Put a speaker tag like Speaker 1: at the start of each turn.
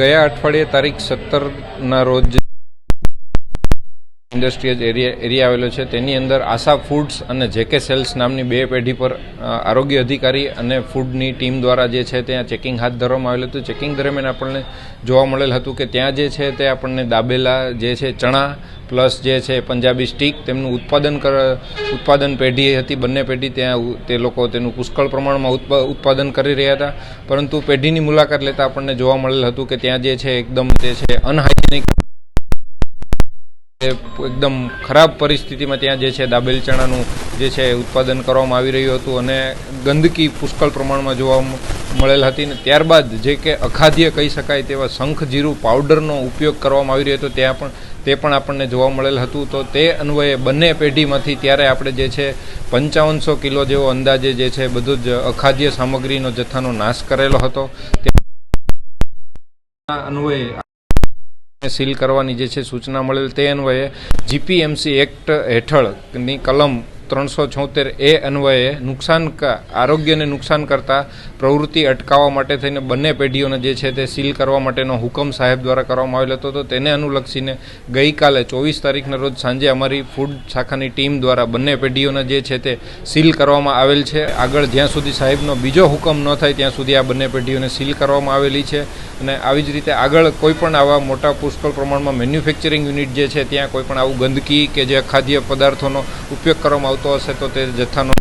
Speaker 1: ગયા અઠવાડિયે તારીખ સત્તરના રોજ ઇન્ડસ્ટ્રીયલ એરિયા એરિયા આવેલો છે, તેની અંદર આશા ફૂડ્સ અને જેકે સેલ્સ નામની બે પેઢી પર આરોગ્ય અધિકારી અને ફૂડની ટીમ દ્વારા જે છે ત્યાં ચેકિંગ હાથ ધરવામાં આવેલું હતું. ચેકિંગ દરમિયાન આપણને જોવા મળેલ હતું કે ત્યાં જે છે તે આપણને દાબેલા જે છે ચણા પ્લસ જે છે પંજાબી સ્ટીક, તેમનું ઉત્પાદન કર, ઉત્પાદન પેઢી હતી, બંને પેઢી ત્યાં તે લોકો તેનું પુષ્કળ પ્રમાણમાં ઉત્પા- ઉત્પાદન કરી રહ્યા હતા. પરંતુ પેઢીની મુલાકાત લેતા આપણને જોવા મળેલ હતું કે ત્યાં જે છે, એકદમ તે છે અનહાઇજેનિક એકદમ ખરાબ પરિસ્થિતિમાં ત્યાં જે છે દાબેલ ચણાનું જે છે ઉત્પાદન કરવામાં આવી રહ્યું હતું અને ગંદકી પુષ્કળ પ્રમાણમાં જોવા મળેલ હતી ને ત્યારબાદ જે કે અખાદ્ય કહી શકાય તેવા શંખ જીરું પાવડરનો ઉપયોગ કરવામાં આવી રહ્યો હતો, ત્યાં પણ, તે પણ આપણને જોવા મળેલ હતું. તો તે અન્વયે બંને પેઢીમાંથી ત્યારે આપણે જે છે પંચાવનસો કિલો જેવો અંદાજે જે છે બધું જ અખાદ્ય સામગ્રીનો જથ્થાનો નાશ કરેલો હતો. અન્વયે સીલ કરવાની જે છે સૂચના મળેલ તે અન્વયે જીપીએમસી એક્ટ હેઠળની કલમ ત્રણસો છોતેર એ અન્વયે નુકસાન આરોગ્યને નુકસાન કરતા પ્રવૃત્તિ અટકાવવા માટે થઈને બંને પેઢીઓને જે છે તે સીલ કરવા માટેનો હુકમ સાહેબ દ્વારા કરવામાં આવેલો હતો. તો તેને અનુલક્ષીને ગઈકાલે ચોવીસ તારીખના રોજ સાંજે અમારી ફૂડ શાખાની ટીમ દ્વારા બંને પેઢીઓને જે છે તે સીલ કરવામાં આવેલ છે. આગળ જ્યાં સુધી સાહેબનો બીજો હુકમ ન થાય ત્યાં સુધી આ બંને પેઢીઓને સીલ કરવામાં આવેલી છે. અને આવી જ રીતે આગળ કોઈ પણ આવા મોટા પુષ્કળ પ્રમાણમાં મેન્યુફેક્ચરિંગ યુનિટ જે છે, ત્યાં કોઈ પણ આવું ગંદકી કે જે ખાદ્ય પદાર્થોનો ઉપયોગ કરવામાં આવતો હશે તો તે જથ્થાનો